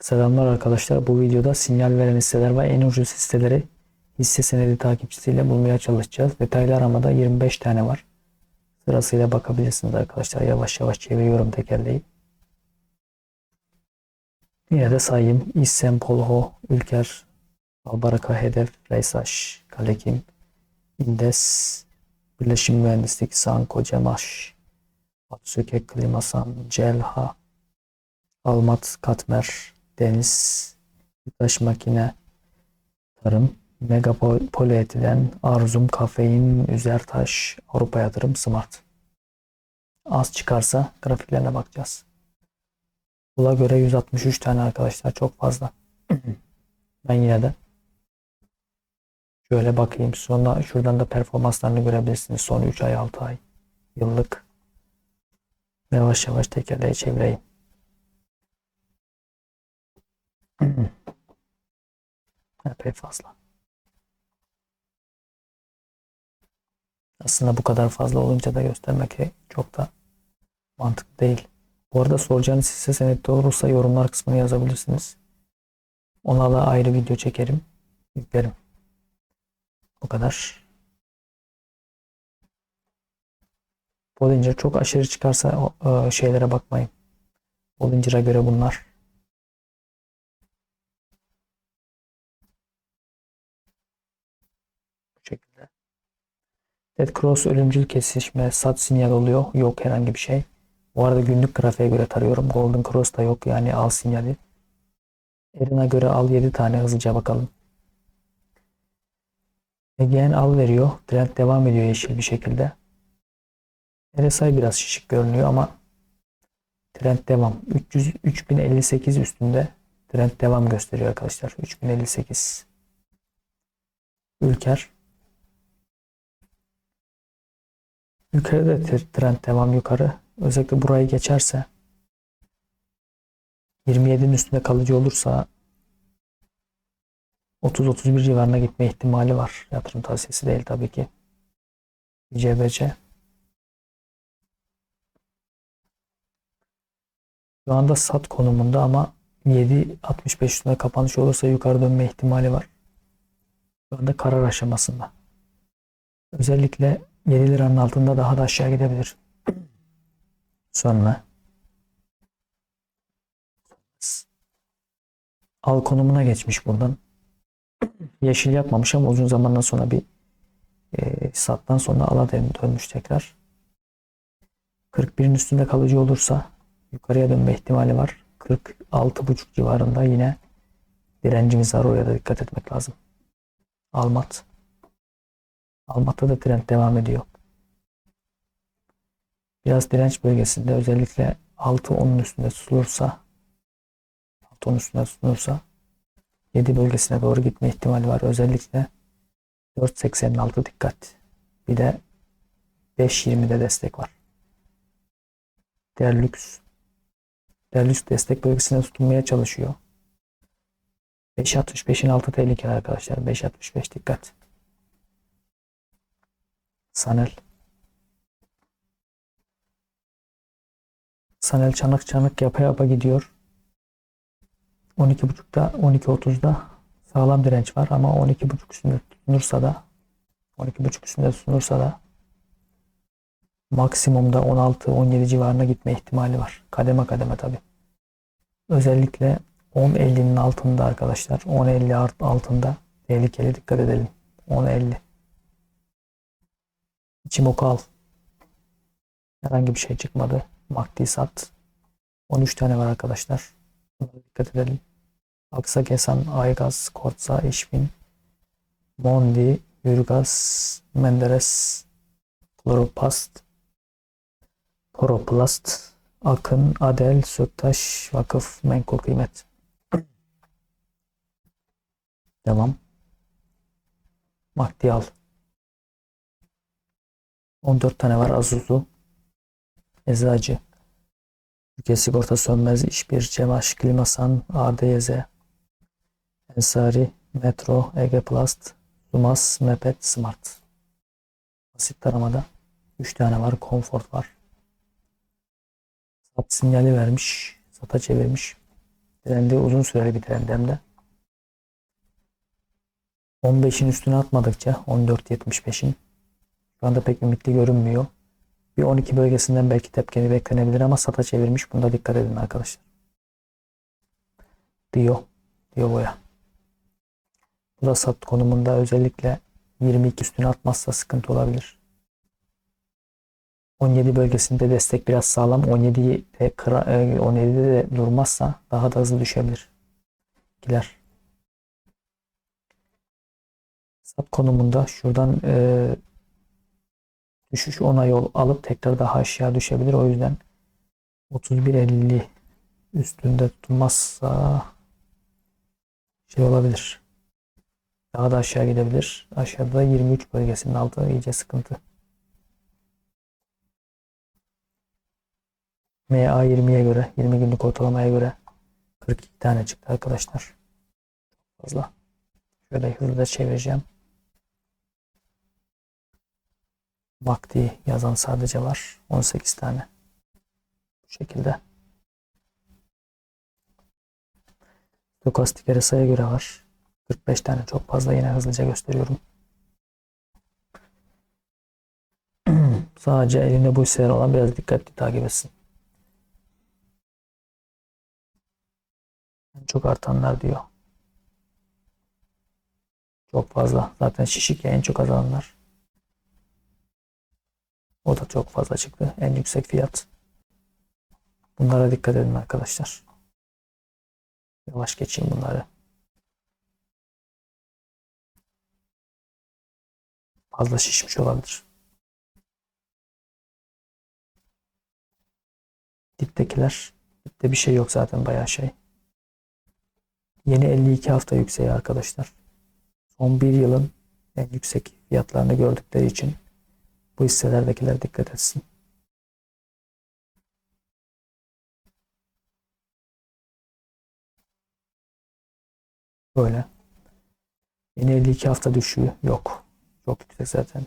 Selamlar arkadaşlar. Bu videoda sinyal veren hisseler ve en ucuz hisseleri hisse senedi takipçisiyle bulmaya çalışacağız. Detaylı aramada 25 tane var. Sırasıyla bakabilirsiniz arkadaşlar. Yavaş yavaş çeviriyorum tekerleği. Yine de sayayım. İssem, Polho, Ülker, Albaraka, Hedef, Reysaş, Kalekim, İndes, Birleşim Mühendislik, Sanko, Cemaş, Atsöke, Klimasan, Celha, Almat, Katmer, Deniz, Taş Makine, Tarım, Megapolietilen, Arzum, Kafein, Üzertaş, Avrupa Yatırım, Smart. Az çıkarsa grafiklerine bakacağız. Bula göre 163 tane arkadaşlar çok fazla. ben yine de şöyle bakayım. Sonra şuradan da performanslarını görebilirsiniz. Son 3 ay 6 ay yıllık. Yavaş yavaş tekerleği çevireyim. Epey fazla. Aslında bu kadar fazla olunca da göstermek çok da mantıklı değil. Bu arada soracağınız hisse senedi olursa yorumlar kısmına yazabilirsiniz. Ona da ayrı video çekerim. Yüklerim. Bu kadar. Bollinger çok aşırı çıkarsa o, e, şeylere bakmayın. Bollinger'a göre bunlar. Bu şekilde. Dead Cross ölümcül kesişme sat sinyal oluyor. Yok herhangi bir şey. Bu arada günlük grafiğe göre tarıyorum. Golden Cross da yok yani al sinyali. Erin'a göre al 7 tane hızlıca bakalım. Egean al veriyor. Trend devam ediyor yeşil bir şekilde. RSI biraz şişik görünüyor ama trend devam. 300 3058 üstünde trend devam gösteriyor arkadaşlar. 3058. Ülker Yukarıda trend devam yukarı. Özellikle burayı geçerse 27'nin üstünde kalıcı olursa 30-31 civarına gitme ihtimali var. Yatırım tavsiyesi değil tabii ki. CBC. Şu anda sat konumunda ama 7.65 üstünde kapanış olursa yukarı dönme ihtimali var. Şu anda karar aşamasında. Özellikle 7 liranın altında daha da aşağı gidebilir. Sonra al konumuna geçmiş buradan. Yeşil yapmamış ama uzun zamandan sonra bir e, sattan sonra ala dönmüş tekrar. 41'in üstünde kalıcı olursa yukarıya dönme ihtimali var. 46.5 civarında yine direncimiz var. Oraya da dikkat etmek lazım. Almat. Almat'ta da trend devam ediyor. Biraz direnç bölgesinde özellikle 6-10'un üstünde tutulursa 6-10 üstünde tutulursa 7 bölgesine doğru gitme ihtimali var. Özellikle 4.86 dikkat. Bir de 5.20'de destek var. Derlüks Derlüks destek bölgesine tutunmaya çalışıyor. 5.65'in altı tehlikeli arkadaşlar. 5.65 dikkat. Sanel. Sanel çanak çanak yapa yapa gidiyor. 12.5'da 12.30'da sağlam direnç var ama 12.5 üstünde tutunursa da 12.5 üstünde tutunursa da maksimumda 16-17 civarına gitme ihtimali var. Kademe kademe tabi. Özellikle 10.50'nin altında arkadaşlar. 10.50 altında tehlikeli dikkat edelim. 10.50 İçimoku al. Herhangi bir şey çıkmadı. Makti sat. 13 tane var arkadaşlar. Bunlara dikkat edelim. Aksa Kesan, Aygaz, Kortsa, İşbin, Mondi, Yurgaz, Menderes, Kloropast, Poroplast, Akın, Adel, Söktaş, Vakıf, Menkul Kıymet. Devam. Makti al. 14 tane var Azuzu. Eczacı. Türkiye Sigorta Sönmez, İşbir, Cemaş, Klimasan, ADYZ, Ensari, Metro, Ege Plast, Sumas, Mepet, Smart. Basit taramada 3 tane var. Comfort var. Sat sinyali vermiş. Sata çevirmiş. Trendi uzun süreli bir trend hem de. 15'in üstüne atmadıkça 14.75'in şu anda pek ümitli görünmüyor. Bir 12 bölgesinden belki tepkini beklenebilir ama sata çevirmiş. Bunda dikkat edin arkadaşlar. Diyor. Diyor boya. Bu da sat konumunda özellikle 22 üstüne atmazsa sıkıntı olabilir. 17 bölgesinde destek biraz sağlam. 17'de kıra- e, 17'de de durmazsa daha da hızlı düşebilir. Gider. Sat konumunda şuradan e, düşüş ona yol alıp tekrar daha aşağı düşebilir. O yüzden 31.50 üstünde tutulmazsa şey olabilir. Daha da aşağı gidebilir. Aşağıda 23 bölgesinin altı iyice sıkıntı. MA20'ye göre 20 günlük ortalamaya göre 42 tane çıktı arkadaşlar. Fazla. Şöyle hızlıca çevireceğim. Vakti yazan sadece var. 18 tane. Bu şekilde. Stokastik RSI'ye göre var. 45 tane çok fazla yine hızlıca gösteriyorum. Sadece elinde bu hisseler olan biraz dikkatli takip etsin. En çok artanlar diyor. Çok fazla. Zaten şişik ya en çok azalanlar. O da çok fazla çıktı. En yüksek fiyat. Bunlara dikkat edin arkadaşlar. Yavaş geçeyim bunları. Fazla şişmiş olabilir. Diptekiler. Dipte bir şey yok zaten bayağı şey. Yeni 52 hafta yükseği arkadaşlar. Son bir yılın en yüksek fiyatlarını gördükleri için bu hisselerdekiler dikkat etsin. Böyle. Yeni 52 hafta düşüğü yok. Çok yüksek zaten.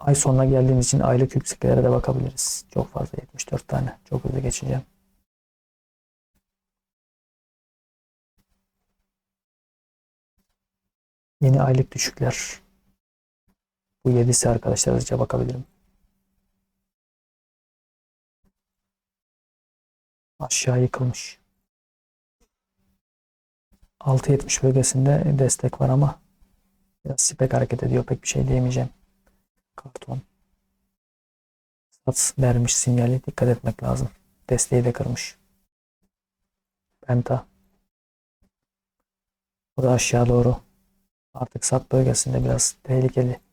Ay sonuna geldiğimiz için aylık yükseklere de bakabiliriz. Çok fazla 74 tane. Çok hızlı geçeceğim. Yeni aylık düşükler. Bu 7'si arkadaşlar hızlıca bakabilirim. Aşağı yıkılmış. 6.70 bölgesinde destek var ama biraz spek hareket ediyor. Pek bir şey diyemeyeceğim. Karton. Sats vermiş sinyali. Dikkat etmek lazım. Desteği de kırmış. Penta. Bu da aşağı doğru. Artık sat bölgesinde biraz tehlikeli.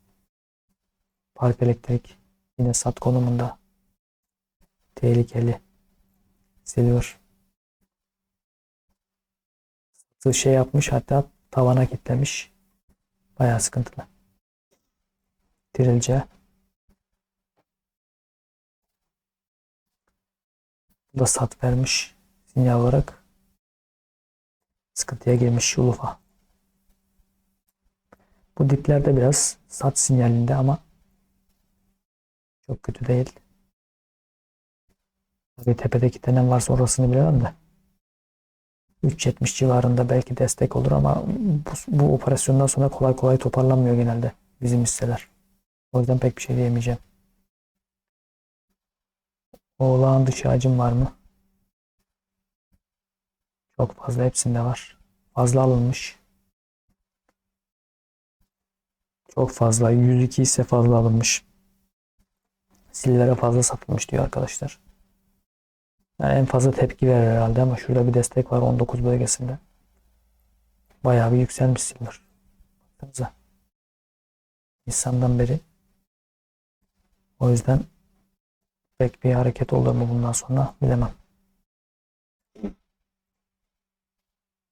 Park elektrik yine sat konumunda. Tehlikeli. Silver. Satı şey yapmış hatta tavana kitlemiş. Bayağı sıkıntılı. Dirilce. Bu da sat vermiş sinyal olarak. Sıkıntıya girmiş Ulufa. Bu diplerde biraz sat sinyalinde ama çok kötü değil. Tabii tepede kitlenen varsa orasını bilemem de. 3.70 civarında belki destek olur ama bu, bu operasyondan sonra kolay kolay toparlanmıyor genelde bizim hisseler. O yüzden pek bir şey diyemeyeceğim. Oğlağın dışı hacim var mı? Çok fazla hepsinde var. Fazla alınmış. Çok fazla. 102 ise fazla alınmış. Silver'e fazla satılmış diyor arkadaşlar. Yani en fazla tepki verir herhalde ama şurada bir destek var 19 bölgesinde. Bayağı bir yükselmiş Silver. Baksanıza. Nisan'dan beri. O yüzden pek bir hareket olur mu bundan sonra bilemem.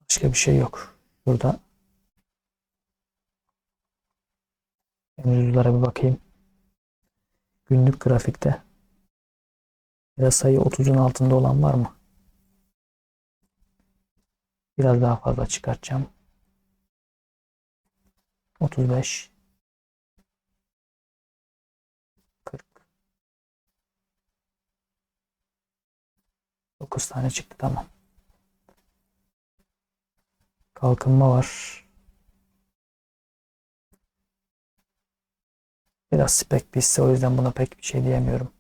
Başka bir şey yok. Burada mevzulara bir bakayım. Günlük grafikte biraz sayı 30'un altında olan var mı? Biraz daha fazla çıkartacağım. 35 40 9 tane çıktı tamam. Kalkınma var. Biraz spek pisse o yüzden buna pek bir şey diyemiyorum.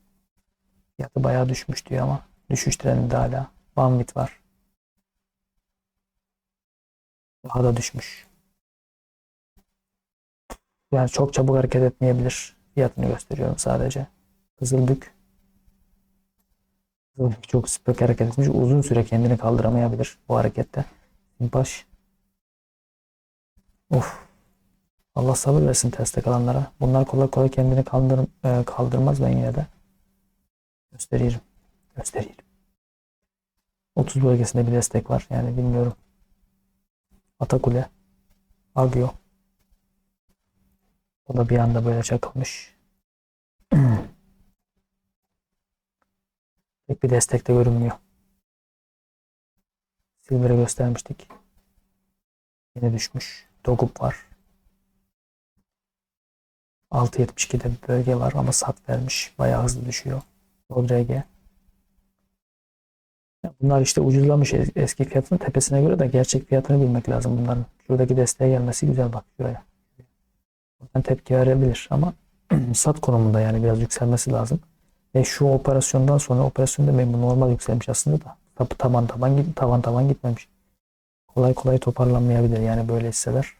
Fiyatı bayağı düşmüş diyor ama düşüş trendinde hala. Banvit var. Daha da düşmüş. Yani çok çabuk hareket etmeyebilir. Fiyatını gösteriyorum sadece. Kızılbük. Kızılbük çok spek hareket etmiş. Uzun süre kendini kaldıramayabilir bu harekette. Baş. Of. Allah sabır versin teste kalanlara. Bunlar kolay kolay kendini kaldır, e, kaldırmaz ben yine de. Gösteririm. Gösteririm. 30 bölgesinde bir destek var. Yani bilmiyorum. Atakule. Agio. O da bir anda böyle çakılmış. Pek bir destek de görünmüyor. Silver'e göstermiştik. Yine düşmüş. Dogup var. 6.72'de bir bölge var ama sat vermiş. Bayağı hızlı düşüyor. Ya Bunlar işte ucuzlamış es- eski fiyatının tepesine göre de gerçek fiyatını bilmek lazım bunların. Şuradaki desteğe gelmesi güzel bak şuraya. Buradan tepki verebilir ama sat konumunda yani biraz yükselmesi lazım. Ve şu operasyondan sonra operasyonda memnun normal yükselmiş aslında da taban taban tavan tavan gitmemiş. Kolay kolay toparlanmayabilir yani böyle hisseler.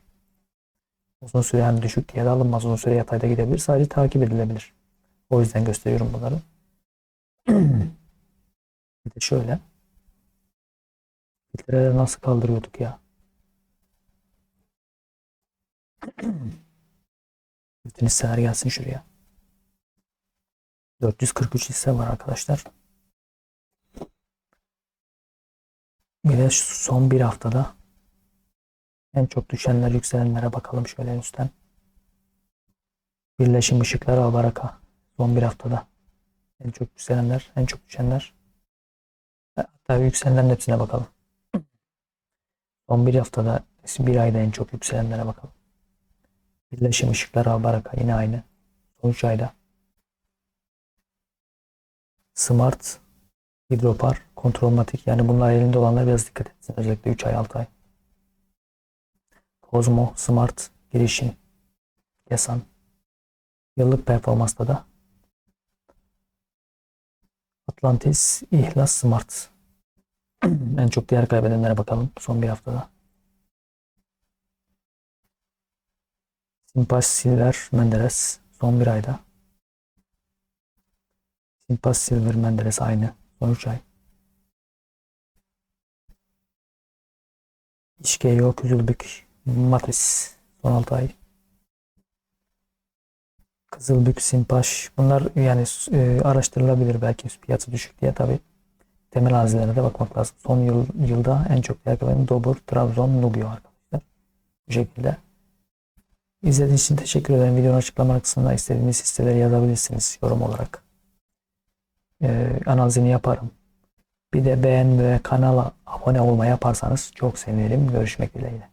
Uzun süre yani düşük diye de alınmaz. Uzun süre yatayda gidebilir. Sadece takip edilebilir. O yüzden gösteriyorum bunları. Bir de şöyle. Filtreleri nasıl kaldırıyorduk ya? Bütün hisseler gelsin şuraya. 443 hisse var arkadaşlar. Bir de son bir haftada en çok düşenler yükselenlere bakalım şöyle en üstten. Birleşim ışıklar Albaraka. Son bir haftada. En çok yükselenler, en çok düşenler. Hatta yükselenlerin hepsine bakalım. Son bir haftada, bir ayda en çok yükselenlere bakalım. Birleşim ışıklar Albaraka yine aynı. Son 3 ayda. Smart, Hidropar, Kontrolmatik yani bunlar elinde olanlar biraz dikkat etsin. Özellikle 3 ay 6 ay. Kozmo, Smart, Girişim, Yasan. Yıllık performansta da Atlantis, İhlas, Smart. en çok değer kaybedenlere bakalım son bir haftada. Simpas, Silver, Menderes son bir ayda. Simpas, Silver, Menderes aynı son 3 ay. İşkeyo, Küzülbük, Matris son 6 ay. Kızılbük, Simpaş bunlar yani e, araştırılabilir belki fiyatı düşük diye tabi temel hazinelerine de bakmak lazım. Son yıl, yılda en çok değer Dobur, Trabzon, Nubio arkadaşlar. Bu şekilde. İzlediğiniz için teşekkür ederim. Videonun açıklama kısmında istediğiniz hisseleri yazabilirsiniz yorum olarak. E, analizini yaparım. Bir de beğen ve kanala abone olmayı yaparsanız çok sevinirim. Görüşmek dileğiyle.